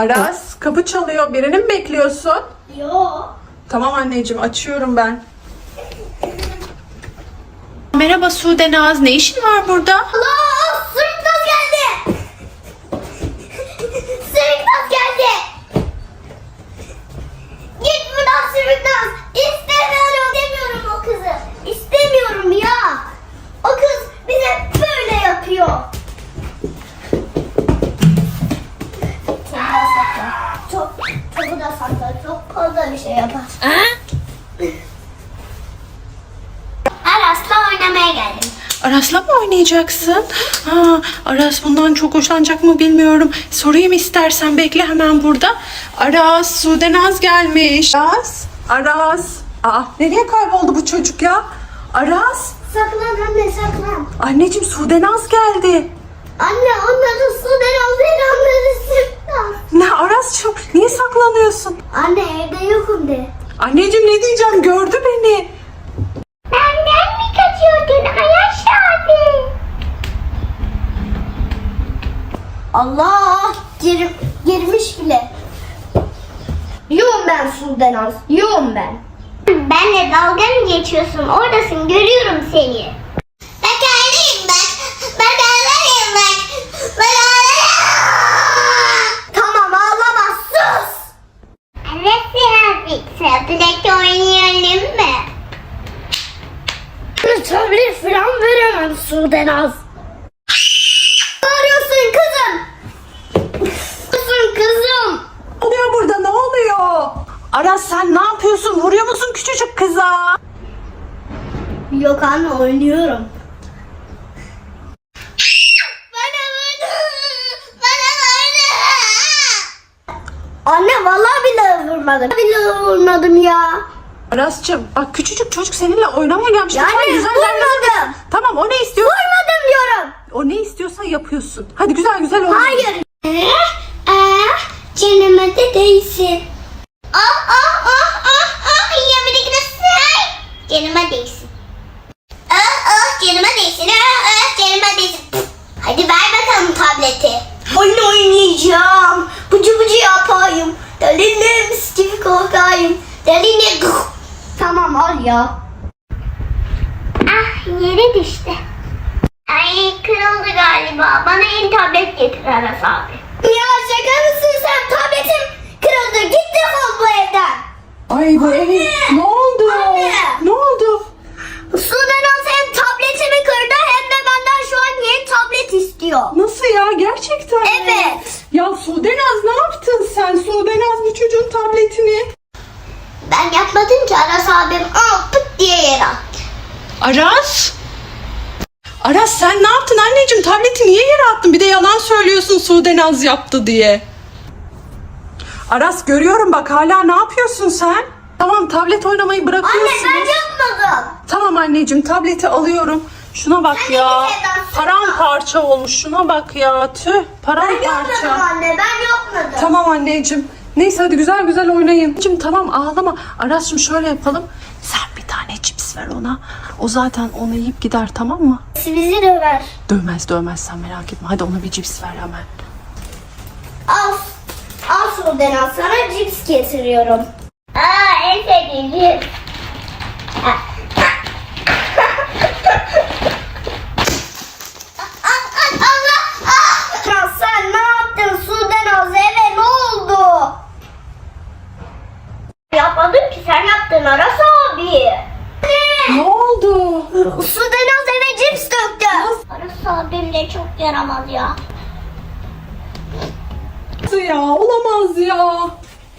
Aras kapı çalıyor. Birini mi bekliyorsun? Yo. Tamam anneciğim açıyorum ben. Merhaba Sude Naz. Ne işin var burada? Allah! Aras'la mı oynayacaksın? Ha, Aras bundan çok hoşlanacak mı bilmiyorum. Sorayım istersen bekle hemen burada. Aras, Sude Naz gelmiş. Aras, Aras. Aa, nereye kayboldu bu çocuk ya? Aras, Saklan anne saklan. anneciğim Sude Naz geldi. Anne onların su denizleri onları sırtlan. Ne Aras'cığım niye saklanıyorsun? Anne evde yokum de. Anneciğim ne diyeceğim gördü beni. Benden mi kaçıyordun Ayaş abi? Allah gir, girmiş bile. Yoğum ben Sudan az. Yoğum ben. Benle dalga mı geçiyorsun? Oradasın görüyorum seni. Bak anneyim bak. Bak anneyim bak. Bak Tamam ağlama sus. Evet Siyasi. Tablet oynayalım mı? Tablet falan veremem Sudan az. Aras sen ne yapıyorsun? Vuruyor musun küçücük kıza? Yok anne oynuyorum. Bana vurdu. Bana vurdu. Anne vallahi billahi vurmadım. Billahi vurmadım ya. Aras'cığım bak küçücük çocuk seninle oynamaya gelmiş. Yani Lütfen güzel vurmadım. Tamam o ne istiyor? Vurmadım diyorum. O ne istiyorsa yapıyorsun. Hadi güzel güzel oyna. Hayır. Ah, canıma da değsin. Ah ah ah ah ah yemedik nasıl? Canıma değsin. Ah ah canıma değsin. Ah ah canıma değsin. Hadi ver bakalım tableti. Oyun oynayacağım. Bucu bucu yapayım. Delinim Steve korkayım. Delinim. Tamam al ya. Ah yere düştü. Ay kırıldı galiba. Bana yeni tablet getir Aras abi. Ya şaka mısın sen? Tabletim kırıldı. Git defol bu evden. Ay bu ev ne oldu? Anne. Ne oldu? Sudan hem tabletimi kırdı hem de benden şu an yeni tablet istiyor. Nasıl ya gerçekten? mi? Evet. Ya Sudenaz ne yaptın sen? Sudenaz bu çocuğun tabletini. Ben yapmadım ki Aras abim aa pıt diye yere attı. Aras? Aras sen ne yaptın anneciğim? Tableti niye yere attın? Bir de yalan söylüyorsun Sudenaz yaptı diye. Aras görüyorum bak hala ne yapıyorsun sen? Tamam tablet oynamayı Anne ben yapmadım. Tamam anneciğim tableti alıyorum. Şuna bak de ya. bir şeyden. Paramparça olmuş. Şuna bak ya. Tüh Ben yapmadım anne ben yapmadım. Tamam anneciğim. Neyse hadi güzel güzel oynayın. Anneciğim tamam ağlama. Aras'cığım şöyle yapalım. Sen ver ona. O zaten onu yiyip gider tamam mı? Bizi döver. Dövmez dövmez sen merak etme. Hadi ona bir cips ver hemen. Al. Al Sudan al sana cips getiriyorum. Aa en sevdiğim cips. Allah! Ya sen ne yaptın Sudan az eve ne oldu? Yapmadım ki sen yaptın Aras abi. Ne oldu? Sudan az eve cips döktü. Aras abim de çok yaramaz ya. Nasıl ya? Olamaz ya.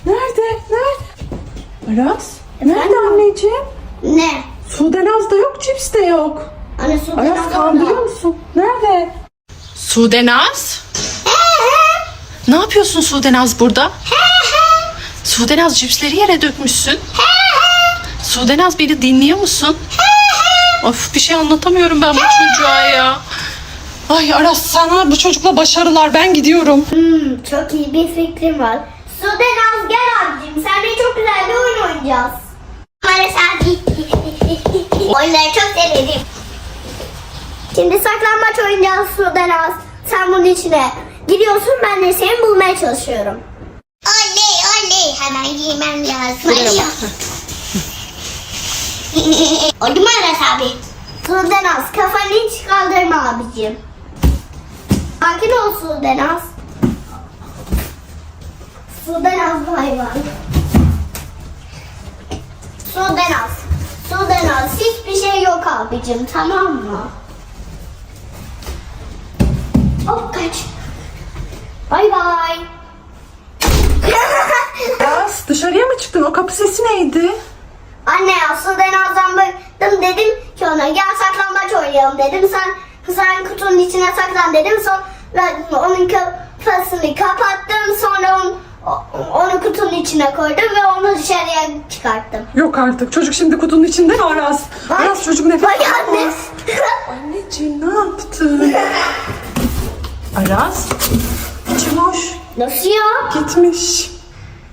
Nerede? Nerede? Aras? Nerede anneciğim? Ne? Sudenaz da yok, cips de yok. Hani Sudan Aras kandırıyor musun? Nerede? Sudenaz? Ne yapıyorsun Sudenaz burada? Sudenaz cipsleri yere dökmüşsün. Sudenaz beni dinliyor musun? of bir şey anlatamıyorum ben bu çocuğa ya. Ay Aras sana bu çocukla başarılar ben gidiyorum. Hmm, çok iyi bir fikrim var. Sudan az gel abicim. Seninle çok güzel bir oyun oynayacağız. Maalesef Oyunları çok severim. Şimdi saklambaç oynayacağız Sudan az. Sen bunun içine giriyorsun ben de seni bulmaya çalışıyorum. hemen giymem lazım. Oldu mu Aras abi? Sudenaz kafanı hiç kaldırma abicim. Sakin ol Sudenaz. Sudenaz bu hayvan. Sudenaz. Sudenaz hiçbir şey yok abicim tamam mı? Hop kaç. Bay bay. Aras dışarıya mı çıktın? O kapı sesi neydi? Anne ya Sudenaz'dan bıktım dedim ki ona gel saklambaç oynayalım dedim. Sen sen kutunun içine saklan dedim. Sonra ben onun kafasını kapattım. Sonra onu, onu kutunun içine koydum ve onu dışarıya çıkarttım. Yok artık. Çocuk şimdi kutunun içinde mi Aras? Aras çocuk nefes Vay anne. Anneciğim ne yaptın? Aras. İçim hoş. Nasıl ya? Gitmiş.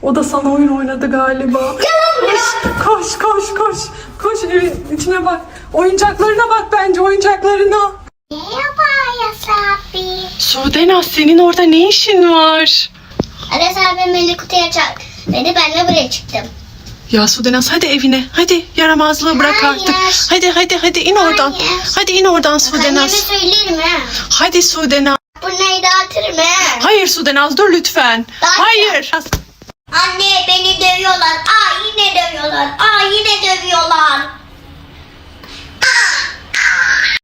O da sana oyun oynadı galiba. Yalanmış. Koş koş koş. Koş evin içine bak. Oyuncaklarına bak bence oyuncaklarına. Merhaba Ayas abi. Sudenaz senin orada ne işin var? Aras abi beni kutuya çak. Dedi ben de buraya çıktım. Ya Sudenaz hadi evine. Hadi yaramazlığı bırak Hayır. artık. Hadi hadi hadi in oradan. Hayır. Hadi in oradan Anneme Sudenaz. söylerim ha. Hadi Sudenaz. Bunları dağıtırım ha. Hayır Sudenaz dur lütfen. Dağıtma. Hayır. Anne beni dövüyorlar. Aa yine dövüyorlar. Aa yine dövüyorlar.